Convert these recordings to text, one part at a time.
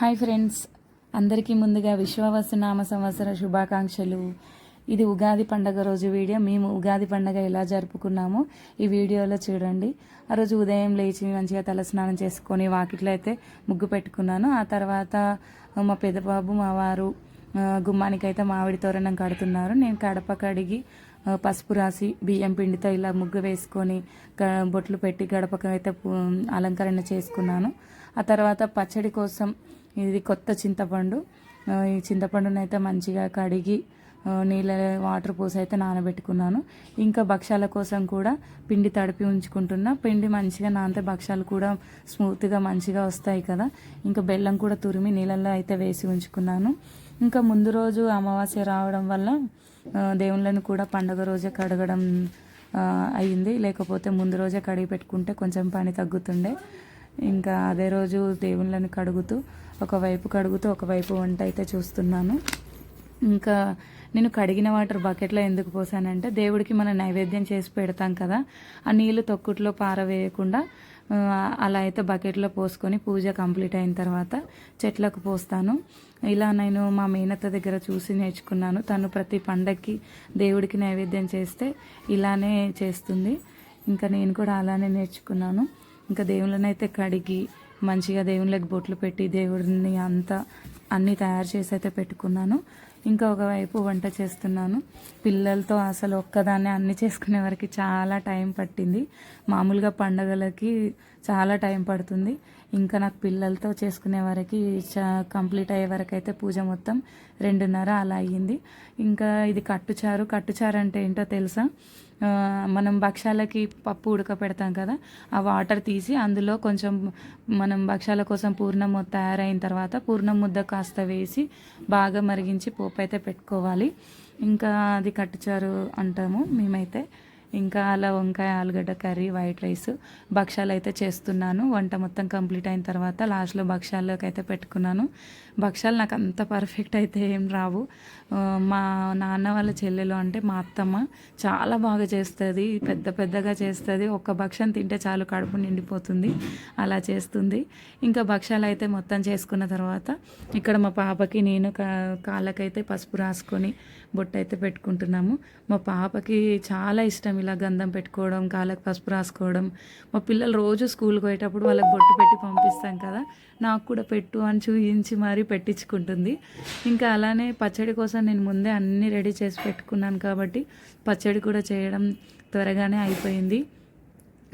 Hi friends. అందరికీ ముందుగా విశ్వవసునామ సంవత్సర శుభాకాంక్షలు. ఇది ఉగాది పండగ రోజు వీడియో. మేము ఉగాది పండగ ఎలా జరుపుకున్నామో ఈ వీడియోలో చూడండి. ఆ రోజు ఉదయం లేచి మంచిగా తలస్నానం చేసుకొని వాకిట్లో అయితే ముగ్గు పెట్టుకున్నాను. ఆ తర్వాత మా పెద్దబాబు మా వారు గుమ్మానికైతే మామిడి తోరణం కడుతున్నారు. నేను కడప కడిగి పసుపు రాసి బియ్యం పిండితో ఇలా ముగ్గు వేసుకొని బొట్లు పెట్టి గడపకైతే అయితే అలంకరణ చేసుకున్నాను. ఆ తర్వాత పచ్చడి కోసం ఇది కొత్త చింతపండు. ఈ చింతపండును అయితే మంచిగా కడిగి నీళ్ళ వాటర్ పోసి అయితే నానబెట్టుకున్నాను. ఇంకా భక్ష్యాల కోసం కూడా పిండి తడిపి ఉంచుకుంటున్నా. పిండి మంచిగా నానితే భక్ష్యాలు కూడా స్మూత్గా మంచిగా వస్తాయి కదా. ఇంకా బెల్లం కూడా తురిమి నీళ్ళల్లో అయితే వేసి ఉంచుకున్నాను. ఇంకా ముందు రోజు అమావాస్య రావడం వల్ల దేవుళ్ళను దేవుళ్ళని కూడా పండగ రోజే కడగడం అయ్యింది లేకపోతే ముందు రోజే కడిగి పెట్టుకుంటే కొంచెం పని తగ్గుతుండే. ఇంకా అదే రోజు దేవుళ్ళని కడుగుతూ ఒకవైపు కడుగుతూ ఒకవైపు వంట అయితే చూస్తున్నాను. ఇంకా నేను కడిగిన వాటర్ బకెట్లో ఎందుకు పోసానంటే దేవుడికి మనం నైవేద్యం చేసి పెడతాం కదా ఆ నీళ్ళు తొక్కుట్లో పారవేయకుండా అలా అయితే బకెట్లో పోసుకొని పూజ కంప్లీట్ అయిన తర్వాత చెట్లకు పోస్తాను. ఇలా నేను మా మేనత్త దగ్గర చూసి నేర్చుకున్నాను. తను ప్రతి పండక్కి దేవుడికి నైవేద్యం చేస్తే ఇలానే చేస్తుంది. ఇంకా నేను కూడా అలానే నేర్చుకున్నాను. ఇంకా దేవుళ్ళని అయితే కడిగి మంచిగా దేవుళ్ళకి బొట్లు పెట్టి దేవుడిని అంతా అన్నీ తయారు చేసి అయితే పెట్టుకున్నాను. ఇంకా ఒకవైపు వంట చేస్తున్నాను. పిల్లలతో అసలు ఒక్కదాన్నే అన్ని చేసుకునే వరకు చాలా టైం పట్టింది. మామూలుగా పండగలకి చాలా టైం పడుతుంది. ఇంకా నాకు పిల్లలతో చేసుకునే వరకు కంప్లీట్ అయ్యే వరకు అయితే పూజ మొత్తం రెండున్నర అలా అయ్యింది. ఇంకా ఇది కట్టుచారు. కట్టుచారు అంటే ఏంటో తెలుసా? మనం భక్షాలకి పప్పు ఉడకపెడతాం కదా ఆ వాటర్ తీసి అందులో కొంచెం మనం భక్షాల కోసం పూర్ణం తయారైన తర్వాత పూర్ణం ముద్ద కాస్త వేసి బాగా మరిగించి పోపు అయితే పెట్టుకోవాలి. ఇంకా అది కట్టుచారు అంటాము మేమైతే. ఇంకా అలా వంకాయ ఆలుగడ్డ కర్రీ వైట్ రైస్ భక్షాలు అయితే చేస్తున్నాను. వంట మొత్తం కంప్లీట్ అయిన తర్వాత లాస్ట్లో భక్షాల్లోకి అయితే పెట్టుకున్నాను. భక్షాలు నాకు అంత పర్ఫెక్ట్ అయితే ఏం రావు. మా నాన్న వాళ్ళ చెల్లెలు అంటే మా అత్తమ్మ చాలా బాగా చేస్తుంది. పెద్ద పెద్దగా చేస్తుంది. ఒక్క భక్షం తింటే చాలు కడుపు నిండిపోతుంది. అలా చేస్తుంది. ఇంకా భక్షాలు అయితే మొత్తం చేసుకున్న తర్వాత ఇక్కడ మా పాపకి నేను కా కాళ్ళకైతే పసుపు రాసుకొని బొట్టు అయితే పెట్టుకుంటున్నాము. మా పాపకి చాలా ఇష్టం ఇలా గంధం పెట్టుకోవడం కాళ్ళకి పసుపు రాసుకోవడం. మా పిల్లలు రోజు స్కూల్కి పోయేటప్పుడు వాళ్ళకి బొట్టు పెట్టి పంపిస్తాం కదా. నాకు కూడా పెట్టు అని చూయించి మరీ పెట్టించుకుంటుంది. ఇంకా అలానే పచ్చడి కోసం నేను ముందే అన్నీ రెడీ చేసి పెట్టుకున్నాను కాబట్టి పచ్చడి కూడా చేయడం త్వరగానే అయిపోయింది.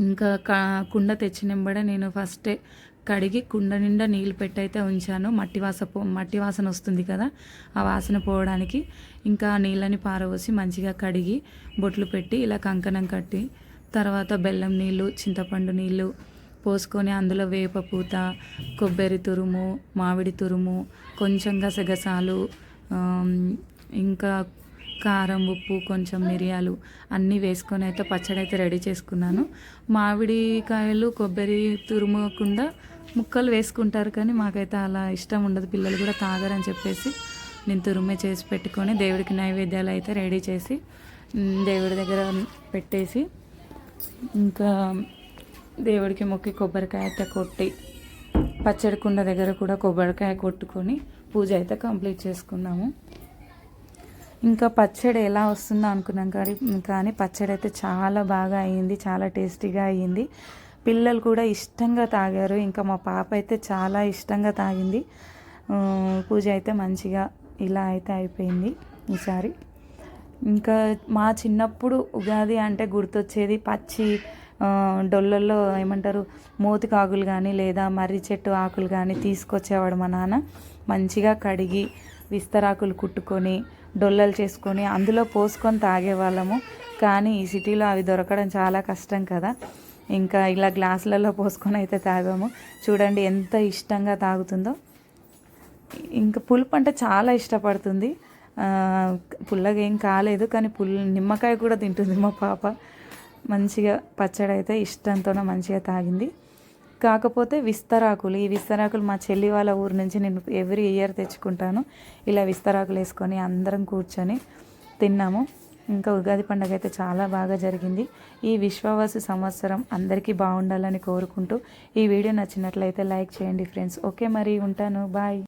ఇంకా కా కుండ తెచ్చినంబడే నేను ఫస్టే కడిగి కుండ నిండా నీళ్ళు పెట్టయితే ఉంచాను. మట్టి వాస పో మట్టి వాసన వస్తుంది కదా ఆ వాసన పోవడానికి ఇంకా నీళ్ళని పారవోసి మంచిగా కడిగి బొట్లు పెట్టి ఇలా కంకణం కట్టి తర్వాత బెల్లం నీళ్ళు చింతపండు నీళ్ళు పోసుకొని అందులో వేప పూత కొబ్బరి తురుము మామిడి తురుము కొంచెం గసగసాలు ఇంకా కారం ఉప్పు కొంచెం మిరియాలు అన్నీ వేసుకొని అయితే పచ్చడి అయితే రెడీ చేసుకున్నాను. మామిడికాయలు కొబ్బరి తురుమకుండా ముక్కలు వేసుకుంటారు కానీ మాకైతే అలా ఇష్టం ఉండదు. పిల్లలు కూడా తాగరని చెప్పేసి నేను తురుమే చేసి పెట్టుకొని దేవుడికి నైవేద్యాలు అయితే రెడీ చేసి దేవుడి దగ్గర పెట్టేసి ఇంకా దేవుడికి మొక్కి కొబ్బరికాయ అయితే కొట్టి పచ్చడి కుండ దగ్గర కూడా కొబ్బరికాయ కొట్టుకొని పూజ అయితే కంప్లీట్ చేసుకున్నాము. ఇంకా పచ్చడి ఎలా వస్తుందో అనుకున్నాం కానీ కానీ పచ్చడి అయితే చాలా బాగా అయ్యింది చాలా టేస్టీగా అయ్యింది పిల్లలు కూడా ఇష్టంగా తాగారు. ఇంకా మా పాప అయితే చాలా ఇష్టంగా తాగింది. పూజ అయితే మంచిగా ఇలా అయితే అయిపోయింది ఈసారి. ఇంకా మా చిన్నప్పుడు ఉగాది అంటే గుర్తొచ్చేది పచ్చి డొల్లల్లో ఏమంటారు మోతికాకులు కానీ లేదా మర్రి చెట్టు ఆకులు కానీ తీసుకొచ్చేవాడు మా నాన్న. మంచిగా కడిగి విస్తరాకులు కుట్టుకొని డొల్లలు చేసుకొని అందులో పోసుకొని తాగేవాళ్ళము. కానీ ఈ సిటీలో అవి దొరకడం చాలా కష్టం కదా. ఇంకా ఇలా గ్లాసులలో పోసుకొని అయితే తాగాము. చూడండి ఎంత ఇష్టంగా తాగుతుందో. ఇంకా పులుపు అంటే చాలా ఇష్టపడుతుంది. పుల్లగా ఏం కాలేదు కానీ పుల్ నిమ్మకాయ కూడా తింటుంది మా పాప. మంచిగా పచ్చడి అయితే ఇష్టంతోనే మంచిగా తాగింది. కాకపోతే విస్తరాకులు ఈ విస్తరాకులు మా చెల్లి వాళ్ళ ఊరు నుంచి నేను ఎవ్రీ ఇయర్ తెచ్చుకుంటాను. ఇలా విస్తరాకులు వేసుకొని అందరం కూర్చొని తిన్నాము. ఇంకా ఉగాది పండుగ అయితే చాలా బాగా జరిగింది. ఈ విశ్వవాసు సంవత్సరం అందరికీ బాగుండాలని కోరుకుంటూ ఈ వీడియో నచ్చినట్లయితే లైక్ చేయండి ఫ్రెండ్స్. ఓకే మరి ఉంటాను. బాయ్.